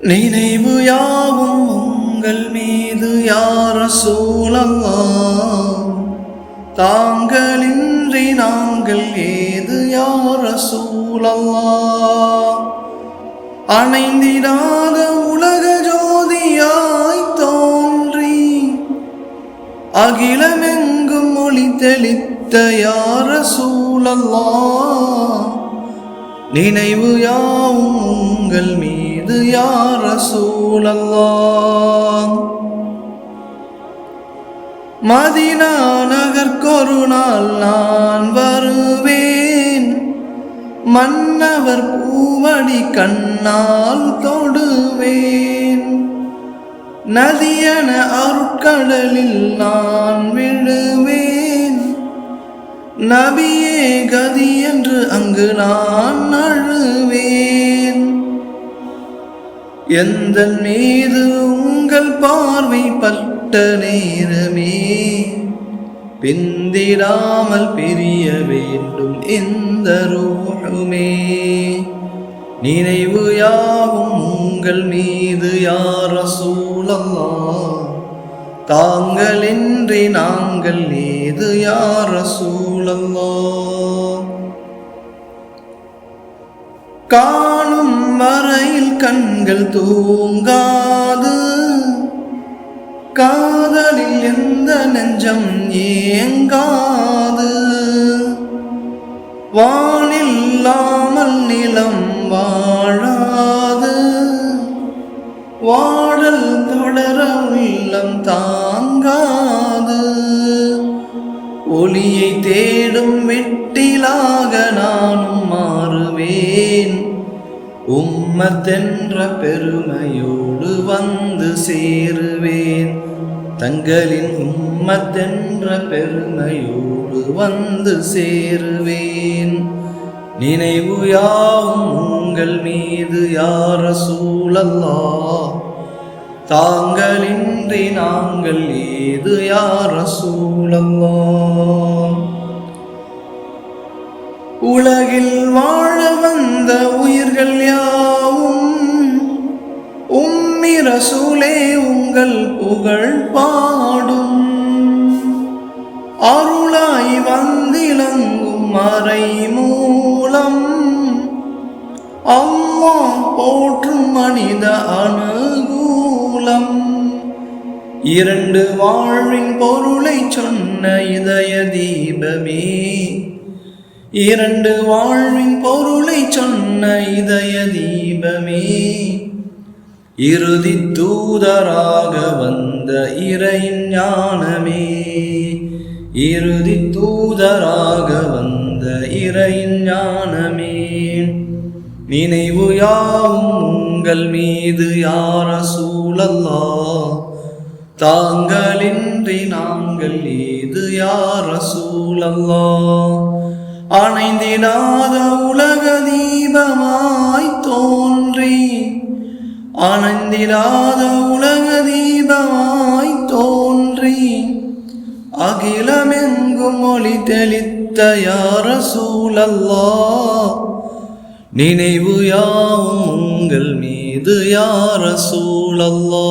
நினைவு யாவும் உங்கள் மீது யார சூழல்லா தாங்களின்றி நாங்கள் ஏது யார சூழல்லா அணைந்திடாத உலக ஜோதியாய் தோன்றி அகிலமெங்கும் ஒளி தெளித்த யார சூழல்லா நினைவு யாவும் மீது யார சூழல்லா மதினா நகர்க்கொரு நாள் நான் வருவேன் மன்னவர் பூவடி கண்ணால் தொடுவேன் நதியன அருட்கடலில் நான் விழுவேன் நபியே கதி என்று அங்கு நான் அழுவேன் எந்த மீது உங்கள் பார்வை பட்ட நேரமே? பிந்திடாமல் பிரிய வேண்டும் இந்த ரூஹுமே. நினைவு யாவும் உங்கள் மீது யார சூழல்லா தாங்களின்றி நாங்கள் ஏது யார சூழல்லா காண வரையில் கண்கள் தூங்காது. காதலில் எந்த நெஞ்சம் ஏங்காது. வானில்லாமல் நிலம் வாழாது. வாழல் தொடர உள்ளம் தாங்காது. ஒளியை தேடும் வெட்டிலாக நானும் மாறுவேன். உம்மத்தென்ற பெருமையோடு வந்து சேருவேன். தங்களின் உம்மத்தென்ற பெருமையோடு வந்து சேருவேன். நினைவு யாவும் உங்கள் மீது யார சூழல்லா தாங்களின்றி நாங்கள் ஏது யார சூழல்லா உலகில் வாழ வந்த உயிர் ரசூலே உங்கள் புகழ் பாடும். அருளாய் வந்திலங்கும் மறை மூலம் அம்மா போற்றும் மனித அனுகூலம். இரண்டு வாழ்வின் பொருளை சொன்ன இதய தீபமே. இரண்டு வாழ்வின் பொருளை சொன்ன இறுதி தூதராக வந்த இறையின் ஞானமே. இறுதி தூதராக வந்த இறையின் ஞானமே. நினைவு யாவும் உங்கள் மீது யார சூழல்லா தாங்களின்றி நாங்கள் ஏது யார சூழல்லா அணைந்திடாத உலக தீபமா? அணைந்திராத உலக தீபமாய் தோன்றி அகிலமெங்கும் ஒளி தெளித்த யார சூழல்லா நினைவு யாவும் உங்கள் மீது யார சூழல்லா